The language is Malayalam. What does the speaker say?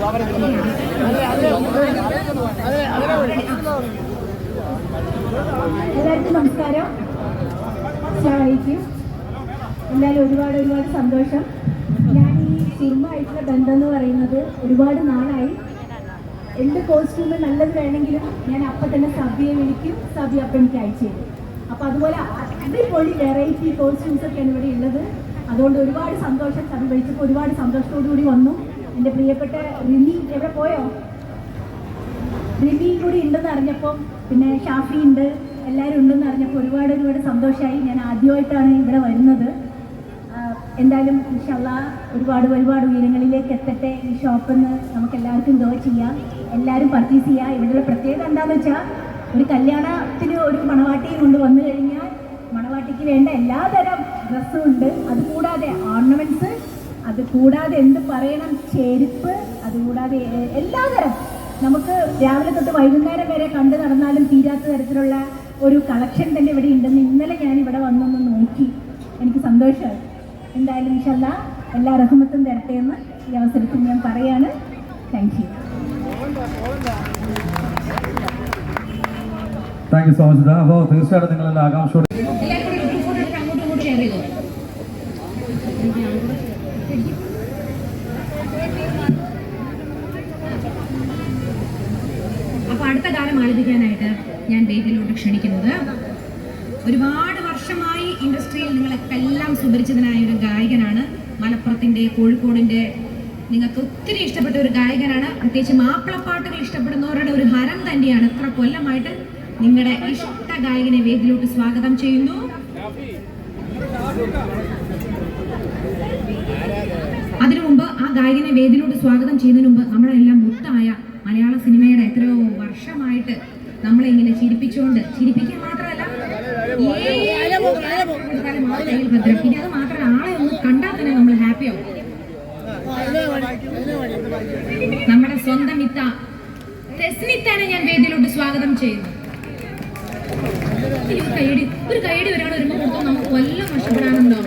എല്ലാവർക്കും നമസ്കാരം. സഹായിക്കും എന്തായാലും ഒരുപാട് ഒരുപാട് സന്തോഷം. ഞാൻ ഈ സിനിമയായിട്ടുള്ള ബന്ധം എന്ന് പറയുന്നത് ഒരുപാട് നാളായി. എന്റെ കോസ്റ്റ്യൂമ് നല്ലത് വേണമെങ്കിലും ഞാൻ അപ്പൊ തന്നെ സബിയെ വിളിക്കും. സബി അപ്പം എനിക്ക് അയച്ചു തരും. അപ്പൊ അതുപോലെ അടിപൊളി വെറൈറ്റി കോസ്റ്റ്യൂംസ് ഒക്കെയാണ് ഇവിടെ ഉള്ളത്. അതുകൊണ്ട് ഒരുപാട് സന്തോഷം. സബി വിളിച്ചപ്പോൾ ഒരുപാട് സന്തോഷത്തോടു കൂടി വന്നു. എന്റെ പ്രിയപ്പെട്ട റിമി എവിടെ പോയോ? റിമിയും കൂടി ഉണ്ടെന്ന് അറിഞ്ഞപ്പം പിന്നെ ഷാഫി ഉണ്ട് എല്ലാവരും ഉണ്ടെന്ന് അറിഞ്ഞപ്പോൾ ഒരുപാട് ഒരുപാട് സന്തോഷമായി ഞാൻ ആദ്യമായിട്ടാണ് ഇവിടെ വരുന്നത്. എന്തായാലും ഇൻഷല്ല ഒരുപാട് ഒരുപാട് ഉയരങ്ങളിലേക്ക് എത്തട്ടെ. ഈ ഷോപ്പെന്ന് നമുക്ക് എല്ലാവർക്കും ഗോ ചെയ്യാം. എല്ലാവരും പർച്ചേസ് ചെയ്യാം. ഇവിടെയുള്ള പ്രത്യേകത എന്താണെന്ന് വെച്ചാൽ ഒരു കല്യാണത്തിന് ഒരു മണവാട്ടി കൊണ്ട് വന്നു കഴിഞ്ഞാൽ മണവാട്ടിക്ക് വേണ്ട എല്ലാതരം ഡ്രസ്സും ഉണ്ട്. അതുകൂടാതെ ഓർണമെന്റ്സ് കൂടാതെ എന്ത് പറയണം? ചെരുപ്പ് അതുകൂടാതെ എല്ലാ തരം. നമുക്ക് രാവിലെ തൊട്ട് വൈകുന്നേരം വരെ കണ്ടു നടന്നാലും തീരാത്ത തരത്തിലുള്ള ഒരു കളക്ഷൻ തന്നെ ഇവിടെ ഉണ്ടെന്ന് ഇന്നലെ ഞാൻ ഇവിടെ വന്നൊന്ന് നോക്കി. എനിക്ക് സന്തോഷമായി. എന്തായാലും ഇൻഷല്ല എല്ലാ റഹ്മത്തും തരട്ടെ എന്ന് ഈ അവസരത്തിൽ ഞാൻ പറയാണ്. Thank you thank you so much അപ്പോൾ തീർച്ചയായിട്ടും നിങ്ങളെല്ലാം ആകാംക്ഷയോടെ അപ്പൊ അടുത്ത കാലം ആലപിക്കാനായിട്ട് ഞാൻ വേദിയിലോട്ട് ക്ഷണിക്കുന്നത്. ഒരുപാട് വർഷമായി ഇൻഡസ്ട്രിയിൽ നിങ്ങളൊക്കെ എല്ലാം സുപരിചിതനായ ഒരു ഗായകനാണ്. മലപ്പുറത്തിന്റെ കോഴിക്കോടിന്റെ നിങ്ങൾക്ക് ഒത്തിരി ഇഷ്ടപ്പെട്ട ഒരു ഗായകനാണ്. പ്രത്യേകിച്ച് മാപ്പിളപ്പാട്ടുകൾ ഇഷ്ടപ്പെടുന്നവരുടെ ഒരു ഹരം തന്നെയാണ്. ഇത്ര കൊല്ലമായിട്ട് നിങ്ങളുടെ ഇഷ്ട ഗായകനെ വേദിയിലോട്ട് സ്വാഗതം ചെയ്യുന്നു. അതിനു മുമ്പ് ആ ഗായകനെ വേദിയിലോട്ട് സ്വാഗതം ചെയ്യുന്നതിന് മുമ്പ് നമ്മളെല്ലാം മുത്തായ മലയാള സിനിമയുടെ എത്രയോ വർഷമായിട്ട് നമ്മളെ ഇങ്ങനെ ചിരിപ്പിച്ചുകൊണ്ട് ചിരിപ്പിക്കുക മാത്രമല്ല പിന്നെ അത് മാത്രമല്ല ആളെ ഒന്ന് കണ്ടാൽ തന്നെ നമ്മൾ ഹാപ്പിയാവും നമ്മുടെ സ്വന്തം ഇത്ത തെസ്മിത്താനെ ഞാൻ വേദിയിലോട്ട് സ്വാഗതം ചെയ്യുന്നു. ഒരു കൈയടി ഒരു കൈയടി ഒരാൾ വരുമ്പോൾ കൊടുത്തോ നമുക്ക് വല്ല നഷ്ടപ്പെടാനുണ്ടോ